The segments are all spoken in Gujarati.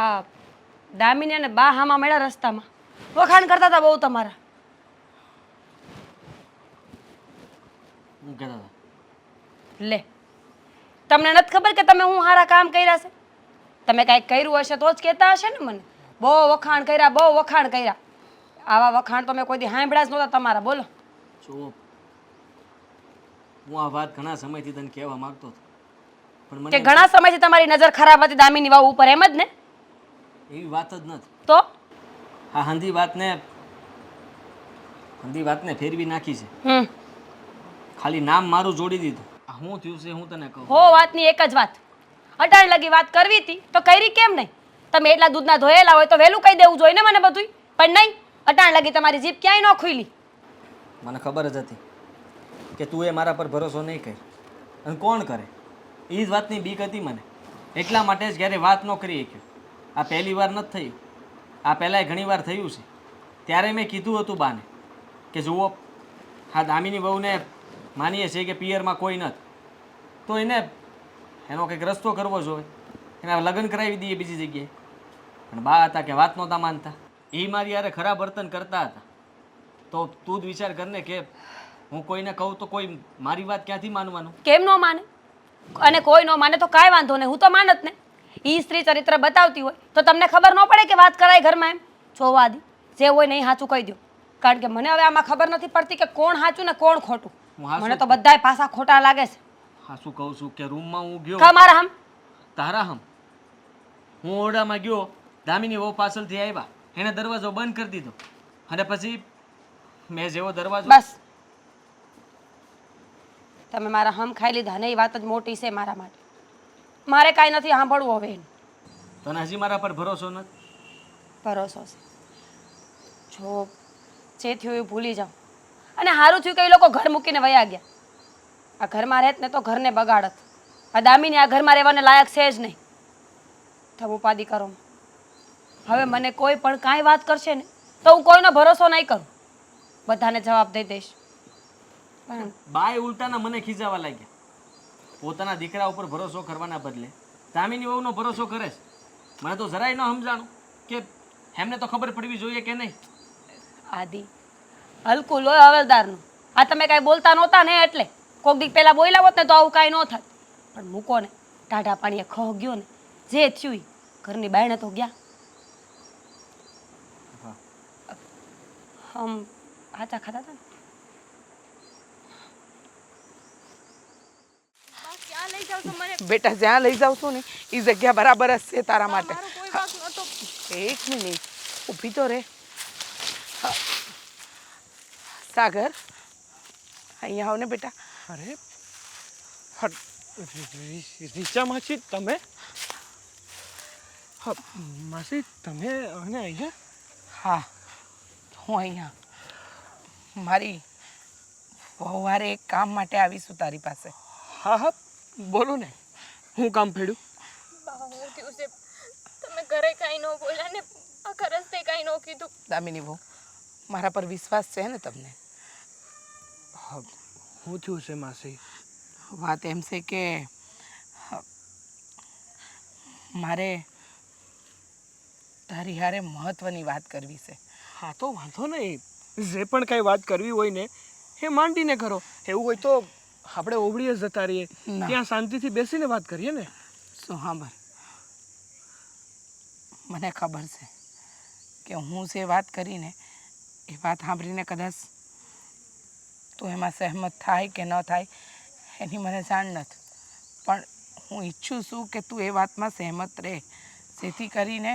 આ દામિની અને બા હામાં મળ્યા રસ્તામાં. વખાણ કરતા હતા બહુ તમારા. હું કહેતા હતા? લે તમને નથી ખબર કે તમે હું સારા કામ કર્યા છે? તમે કાંઈક કર્યું હશે તો જ કહેતા હશે ને મને. બહુ વખાણ કર્યા બહુ વખાણ કર્યા. આવા વખાણ તો મેં કોઈ દી સાંભળ્યા જ નહોતા તમારા બોલો. જો હું આ વાત ઘણા સમયથી તને કહેવા માંગતો હતો. પણ કે ઘણા સમયથી તમારી નજર ખરાબ હતી દામિની વાવ ઉપર એમ જ ને? એવી વાત જ નથી. તો? આ હંધી વાતને હંધી વાતને ફેરવી નાખી છે. ખાલી નામ મારું જોડી દીધું. આ શું થયું છે હું તને કહું? હો વાતની એક જ વાત. અટાણ લગી વાત કરવી હતી તો કરી કેમ નહીં? તમે એટલા દૂધના ધોયેલા હોય તો વહેલું કહી દેવું જોઈએ ને મને બધુંય. પણ નહીં અટાણ લગી તમારી જીભ ક્યાંય ન ખુલી મને ખબર જ હતી કે તું એ મારા પર ભરોસો નહીં કર. અને કોણ કરે? એ જ વાતની બીક હતી મને. એટલા માટે જ ક્યારે વાત ન કરી શક્યો. આ પહેલી વાર નથી થયું. આ પહેલાંય ઘણી વાર થયું છે. ત્યારે મેં કીધું હતું બાને કે જુઓ હા દામિની બહુને માનીએ છીએ કે પિયરમાં કોઈ નથી. તો એને એનો કંઈક રસ્તો કરવો જોઈએ. એના લગ્ન કરાવી દઈએ બીજી જગ્યાએ. પણ બા હતા કે વાત નહોતા માનતા. એ મારી યારે ખરાબ વર્તન કરતા હતા. તો તું જ વિચાર કરને કે હું કોઈને કહું તો કોઈ મારી વાત ક્યાંથી માનવાનું? કેમ ન માને? અને કોઈ ન માને તો કાંઈ વાંધો નહીં. હું તો માનત ને. ઈ સ્ત્રી ચરિત્ર બતાવતી હોય તો તમને ખબર ન પડે કે વાત કરાય ઘરમાં એમ? જોવા દી. જે હોય નહીં સાચું કહી દો. કારણ કે મને હવે આમાં ખબર નથી પડતી કે કોણ સાચું ને કોણ ખોટું. મને તો બધાય પાસા ખોટા લાગે છે. હા શું કહું છું કે રૂમમાં હું ગયો. તમારા હમ? તારા હમ? હું ઓરડામાં ગયો દામિની વહુ પાછળથી આવ્યા એને દરવાજો બંધ કરી દીધો. અને પછી મેં જેવો દરવાજો બસ. તમે મારા હમ ખાઈ લીધા ને એ વાત જ મોટી છે મારા માટે. મારે કાંઈ નથી સાંભળવું હવે તને હજી મારા પર ભરોસો નથી? ભરોસો છે. જો જે થયું એ ભૂલી જાઉં અને સારું થયું કે એ લોકો ઘર મૂકીને વયા ગયા. આ ઘરમાં રહેત ને તો ઘરને બગાડત. આ દામીને આ ઘરમાં રહેવાને લાયક છે જ નહીં. તમે ઉપાધિ કરો હવે મને કોઈ પણ કાંઈ વાત કરશે ને તો હું કોઈનો ભરોસો નહીં કરું. બધાને જવાબ દઈ દઈશ. બાય ઉલટાના મને ખીજાવા લાગ્યા. પોતાના દીકરા ઉપર ભરોસો કરવાના બદલે. દામિની વહુનો ભરોસો કરે છે. મને તો જરાય ન સમજાણું કે એમને તો ખબર પડવી જોઈએ કે નહીં. આદિ હલકું લોય હવેલદારનું. આ તમે કાંઈ બોલતા નહોતા ને એટલે? કોક દીક પહેલાં બોલ્યા હોત ને તો આવું કાંઈ ન થાત. પણ મૂકો ને ટાઢા પાણીએ ખહ ગયો ને જે થયું ઘરની બાયણે તો ગયા. હમ આચા ખાતા હતા ને? બેટા જ્યાં લઈ જાઉં છું ને એ જગ્યા બરાબર જ છે તારા માટે. એક મિનિટ ઊભી તો રે. સાગર અહીંયા આવ ને બેટા. અરે રીચા માસી તમે? હા, માસી તમે અને અહીંયા? હા હું અહીંયા. મારી વહુવારે એક કામ માટે આવીશું તારી પાસે. હા હા બોલો ને હું કામ ફેડ્યું? હું થયું છે. તમે ઘરે કાંઈ ન બોલ્યા ને આખા રસ્તે કાંઈ ન કીધું. દામિની બહુ મારા પર વિશ્વાસ છે ને તમને? હા હું થયું છે માસી? વાત એમ છે કે હ, મારે તારી હારે મહત્વની વાત કરવી છે. હા તો વાંધો નહીં. જે પણ કાંઈ વાત કરવી હોય ને એ માંડીને કરો. એવું હોય તો આપણે ઓવડીએ જ જતા રહીએ ત્યાં શાંતિથી બેસીને વાત કરીએ ને? શું સાંભળ મને ખબર છે કે હું જે વાત કરીને એ વાત સાંભળીને કદાચ તું એમાં સહેમત થાય કે ન થાય એની મને જાણ નથી. પણ હું ઈચ્છું છું કે તું એ વાતમાં સહેમત રહે જેથી કરીને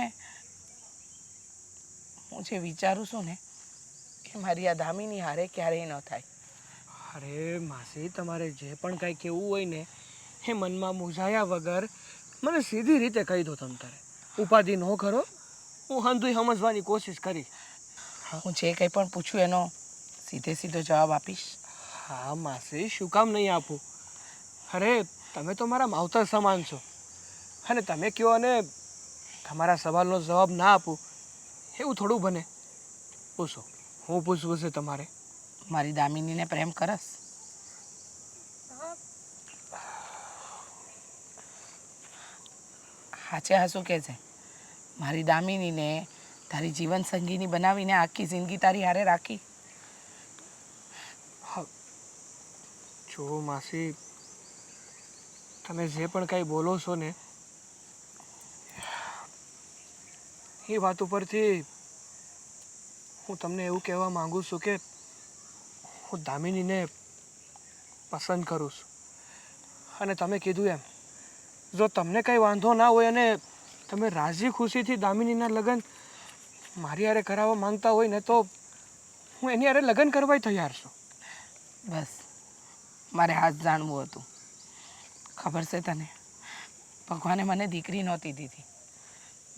હું જે વિચારું છું ને એ મારી આ દામીની હારે ક્યારેય ન થાય. અરે માસી તમારે જે પણ કાંઈ કહેવું હોય ને એ મનમાં મૂંઝાયા વગર મને સીધી રીતે કહી દો તમ તારે. ઉપાધિ ન કરો. હું હંધુય સમજવાની કોશિશ કરીશ. હું જે કંઈ પણ પૂછું એનો સીધે સીધો જવાબ આપીશ. હા માસી શું કામ નહીં આપું? અરે તમે તો મારા માવતર સમાન છો. અને તમે કહો અને તમારા સવાલનો જવાબ ના આપું એવું થોડું બને. પૂછો. હું પૂછવું છે તમારે? મારી દામિનીને પ્રેમ કરસ? હાચે હાસુ કે છે. મારી દામિનીને તારી જીવન સંગીની બનાવીને આખી જિંદગી તારી હારે રાખી. જો માસી, તમે જે પણ કંઈ બોલો છો ને, એ વાત ઉપરથી હું તમને એવું કહેવા માંગુ છું કે હું દામિનીને પસંદ કરું છું. અને તમે કીધું એમ, જો તમને કંઈ વાંધો ના હોય અને તમે રાજી ખુશીથી દામિનીના લગ્ન મારી હારે કરાવવા માંગતા હોય ને તો હું એની હારે લગ્ન કરવા તૈયાર છું. બસ, મારે જ જાણવું હતું. ખબર છે તને? ભગવાને મને દીકરી નહોતી દીધી.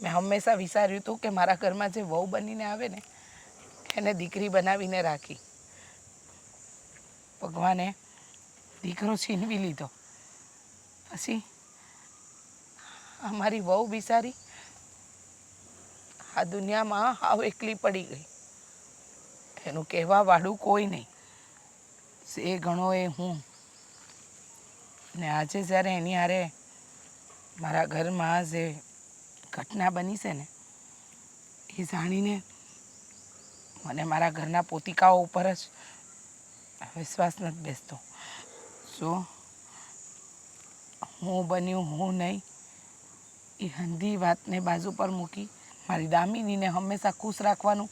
મેં હંમેશા વિચાર્યું હતું કે મારા ઘરમાં જે વહુ બનીને આવે ને, એને દીકરી બનાવીને રાખી. ભગવાને દીકરો છીનવી લીધો. પછી અમારી વહુ બિચારી આ દુનિયામાં હાવ એકલી પડી ગઈ. એનું કહેવા વાળું કોઈ નહીં. એ ગણો એ હું. ને આજે જ્યારે એની હારે મારા ઘરમાં જે ઘટના બની છે ને, એ જાણીને મને મારા ઘરના પોતિકાઓ ઉપર જ વિશ્વાસ નથી બેસતો. જો હું બન્યું હું નહીં, એ હંધી વાતને બાજુ પર મૂકી મારી દામિનીને હંમેશા ખુશ રાખવાનું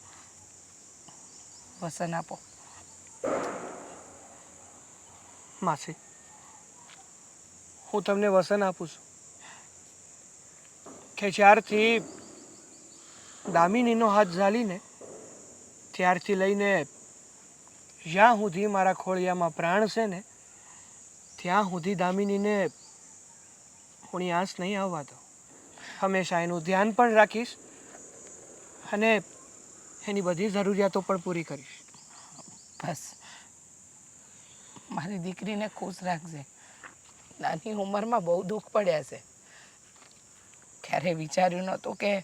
વસન આપો. માસી, હું તમને વસન આપું છું કે જ્યારથી દામિનીનો હાથ ઝાલીને, ત્યારથી લઈને જ્યાં સુધી મારા ખોળિયામાં પ્રાણ છે ને, ત્યાં સુધી દામિનીને હું આંસ નહીં આવવા દો હંમેશા એનું ધ્યાન પણ રાખીશ અને એની બધી જરૂરિયાતો પણ પૂરી કરીશ. બસ. મારી દીકરીને ખુશ રાખજે. નાની ઉંમરમાં બહુ દુઃખ પડ્યા છે. ક્યારે વિચાર્યું નહોતું કે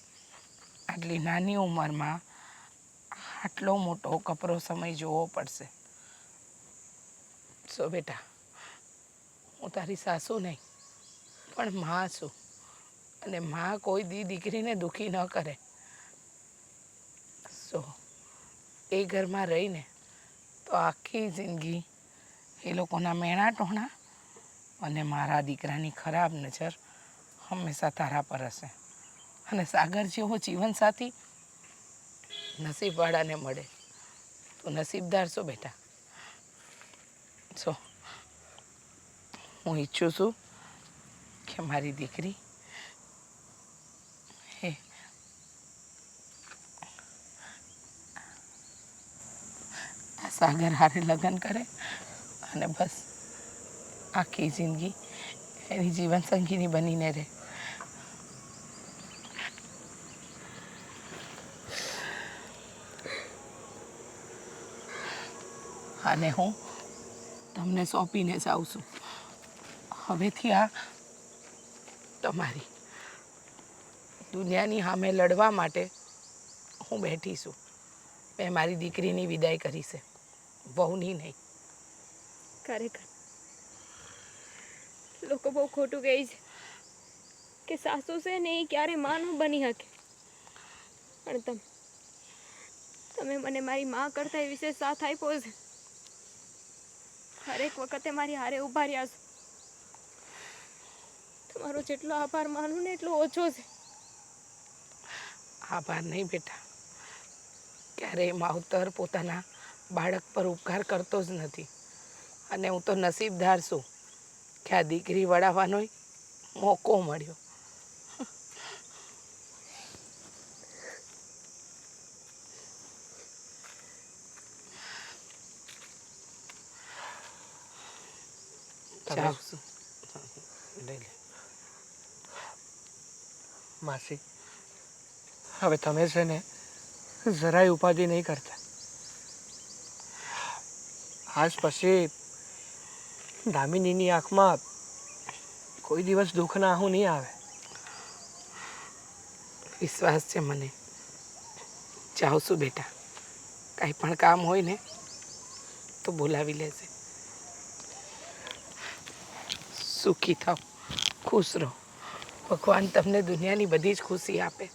આટલી નાની ઉંમરમાં આટલો મોટો કપરો સમય જોવો પડશે. સો બેટા, હું તારી સાસુ નહીં, પણ માં છું. અને માં કોઈ દી દીકરીને દુઃખી ન કરે. સો, એ ઘરમાં રહીને તો આખી જિંદગી એ લોકોના મેણા ટોણા અને મારા દીકરાની ખરાબ નજર હંમેશા તારા પર હશે. અને સાગર જેવો જીવનસાથી નસીબવાળાને મળે. તો નસીબદાર છો બેટા. છો હું ઈચ્છું છું કે મારી દીકરી હે સાગર હારે લગ્ન કરે અને બસ આખી જિંદગી એની જીવનસંગીની બનીને રહે. અને હું તમને સોંપીને જાઉં છું. હવેથી આ તમારી દુનિયાની સામે લડવા માટે હું બેઠી છું. મેં મારી દીકરીની વિદાય કરી છે. વહુની નહીં. ખરેખર. લોકો બહુ ખોટું કહે છે કે સાસુ છે ને એ ક્યારે માં ન બની શકે. પણ તમે તમે મને મારી માં કરતા એ વિશે સાથ આપ્યો છે. હરેક વખતે મારી હારે ઊભા રહ્યા છો. તમારો જેટલો આભાર માનું ને એટલો ઓછો છે. આભાર નહીં બેટા. ક્યારેય માવતર પોતાના બાળક પર ઉપકાર કરતો જ નથી. અને હું તો નસીબદાર છું. કે આ દીકરી વળાવવાનો મોકો મળ્યો. લે માસી, હવે તમે છે ને જરાય ઉપાધિ નહીં કરતા. આજ પછી દામિનીની આંખમાં કોઈ દિવસ દુઃખના આહું નહીં આવે. વિશ્વાસ છે મને. જાઉં છું બેટા. કાંઈ પણ કામ હોય ને, તો બોલાવી લેશે સુખી થાવ. ખુશ રહો. ભગવાન તમને દુનિયાની બધી જ ખુશી આપે.